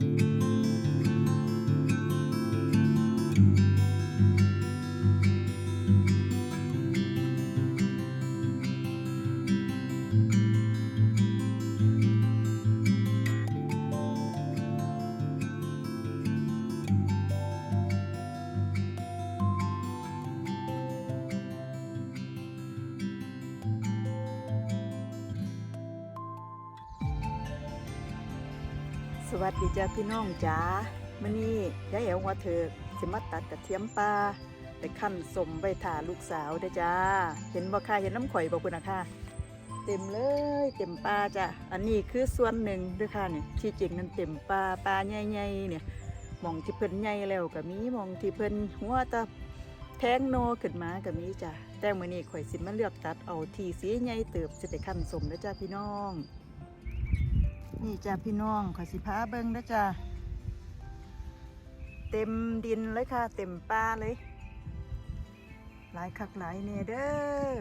ส วัสดีจ้าพี่น้องจ๋ามื่อนี้ยายแอ๋วว่าเธอสิมาตัดกระเทียมปลาไปขั้นสมใบถาลูกสาวเด้จ้า เห็นบ่ค่ะเห็นน้ำข่อยบ่คุณนะค่ะเต็มเลยเต็มปลาจ้ะอันนี้คือส่วนหนึ่งเด้วยค่ะนี่ยที่จริงนั้นเต็มปลาปลาใหญ่ๆเนี่ยมองที่เพิ่นใหญ่แล้วก็มีมองที่เพิ่นหัวตะแทงโนขึ้นมาก็มีจ้ะแต่มื้อนี้ข่อยสิมาเลือกตัดเอาที่สีใหญ่เติบสิไปขั้นสมเด้จ้าพี่น้อง นี่จ้าพี่น้องขอสิพาเบิ้งนะจ้าเต็มดินเลยค่ะ เต็มป่าเลย หลายคักหลายเนี่ยเด้อ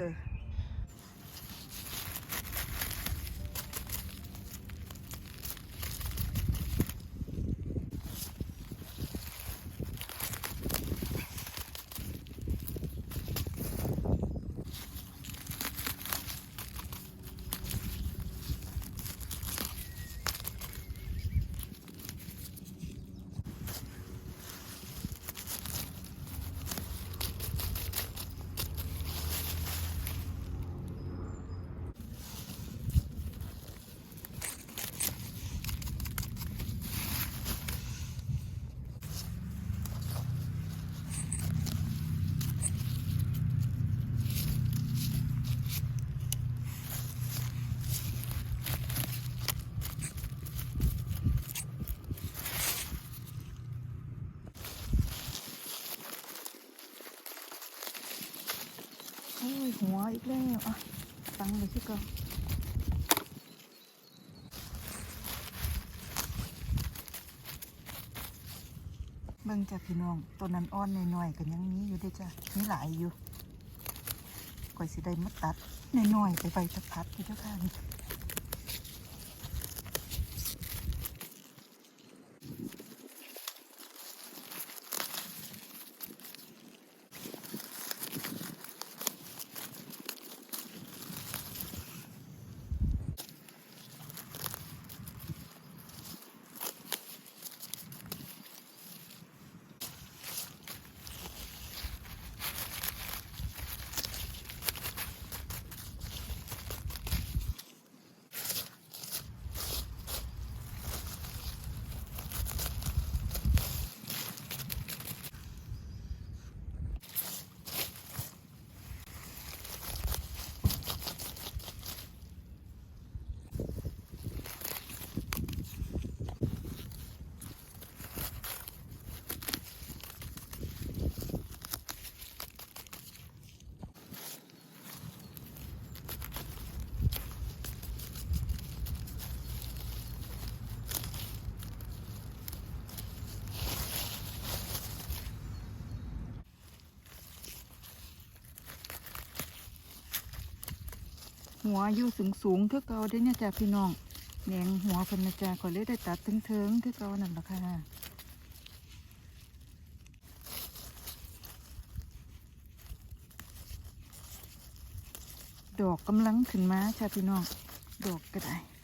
หัวอีกแล้วอะฟังเลยสิก่อนเบิ่งจ้ะพี่น้องต้นนั้นอ่อนหน่อยๆกันยังมีอยู่ด้จ้ะมีหลายอยู่ก่อยสิได้มาตัดหน่อยๆไปใบตะพัดพี่เจ้าค่ะ หัวอยู่สูงสูงๆคือเก่าได้เนี่ยจ้ะพี่น้องแหนงหัวเพิ่นนะจ้ะขอเลยได้ตัดเถิงๆคือเก่านั่นละค่ะดอกกำลังขึ้นมาจ้ะพี่น้องดอกก็ได้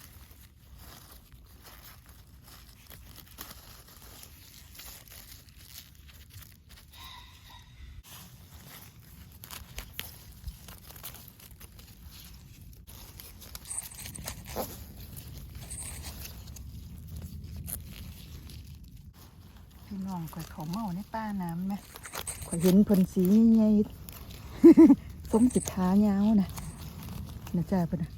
พี่น้องข่อยเขาเมาในป้าน้ำไหมข่อยเห็นเพิ่นสีใหญ่ๆต้มจิตท้ายาวนะนะจ้าเพิ่นนะ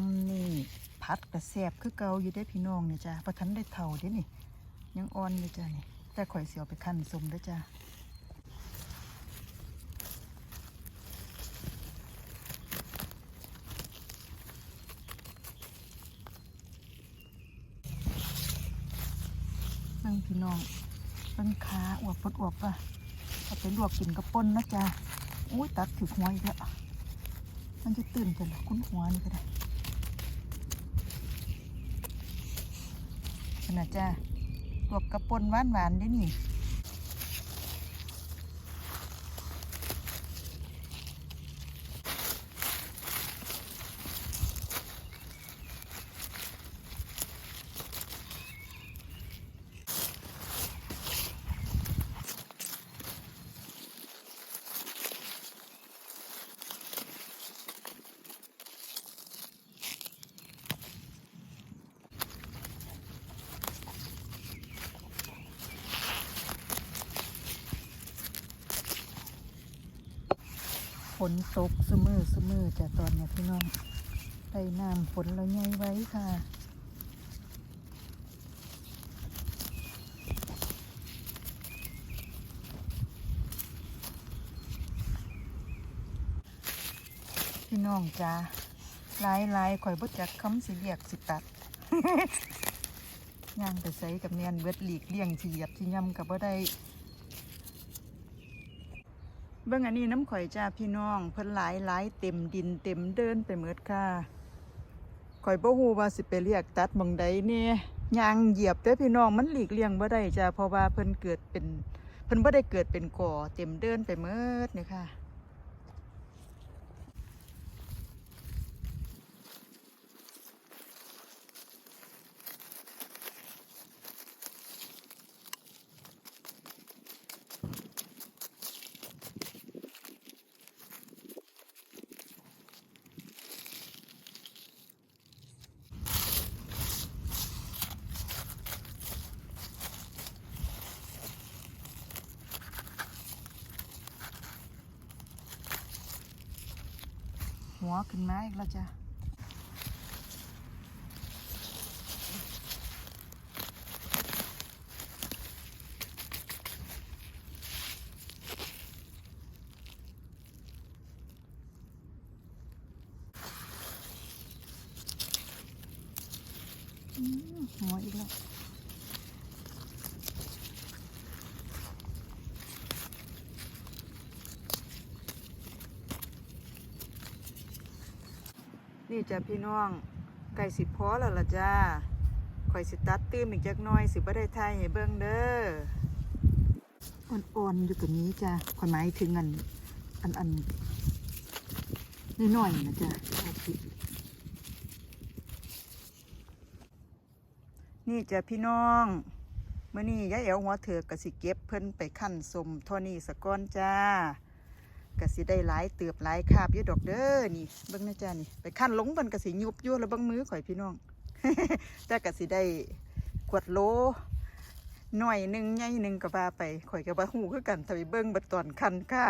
ซัมนี่ผัดกระแสบคือเก่าอยู่ได้พี่น้องเนี่ยจ้าประทันได้เท่าเด้นี่ ยังอ่อนอยู่จ้านี่แต่ข่อยเสียวไปขั้นสมด้อจ้านั่งพี่น้องเป็นขาอวบปดอวบป่ะเอาไปลวกกินกับป่นนะจ้าอุ้ยตัดถือหัวอีกแล้วมันจะตื่นจะหรอคุ้นหัวนี่ก็ได้ นะจ้าลวกกระปนหวานหวานด้วยนี่ นตกสมือสมือจ้ะตอนเนี้ยพี่น้องได้น้ำฝนเราใหญ่ไว้ค่ะพี่น้องจ้าลายลายข่อยบ่จักคำสิเรียกสิตัดย่างไปใส่กับเนียนเบิดหลีกเลี่ยงเหยียบสิย่ำกับบ่ได้ เบิ่งอันนี้น้ำข่อยจ้าพี่น้อง เพิ่นหลายหลายเต็มดินเต็มเดินไปเมดค่ะข่อยบ่ฮู้ว่าสิไปเรียกตัดบังใดเนี่ยยางเหยียบเด้อพี่น้องมันหลีกเลี่ยงบ่ได้จ้าเพราะว่าเพิ่นเกิดเป็นเพิ่นบ่ได้เกิดเป็นก่อเต็มเดินไปเมดนี่ยค่ะ หัวขึ้นมาอีกแล้วจ้ะอืมหัวอีกแล้ว นี่จ้ะพี่น้องไก่สิพอแล้วล่ะจ้าข่อยสิตัดตื้มอีกจักน้อยสิบ่ได้ทายให้เบิ่งเด้ออ่อนๆอยู่กับนี้จ้ะข่อยหมายถึงอันอันอันน้อยๆนะจ้ะเอานี่จ้ะพี่น้องเมื้อนี้ยายแอวหัวเถือกกสิเก็บเพิ่นไปคั่นสมท่านี้สะก้อนจ้า ก็สิได้หลายเติบหลายคาบอยู่ดอกเด้อนี่เบิ่งนะจ้านี่ไปขั้นลงบันก็สิยุบอยู่แล้วเบิ่งมือข่อยพี่น้องแต่ก็สิได้ขวดโลหน่อยหนึ่งใหญ่หนึ่งก็ว่าไปข่อยก็บ่ฮู้คือกันถ้าไปเบิ่งบัดตอนคันค่ะ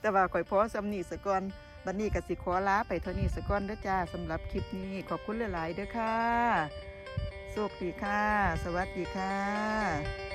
แต่ว่าข่อยพอสำนีสก่อนบัดนี้ก็สิขอลาไปเท่านี้สก่อนเด้อจ้าสำหรับคลิปนี้ขอบคุณหลาย ๆ เด้อค่ะโชคดีค่ะ สวัสดีค่ะ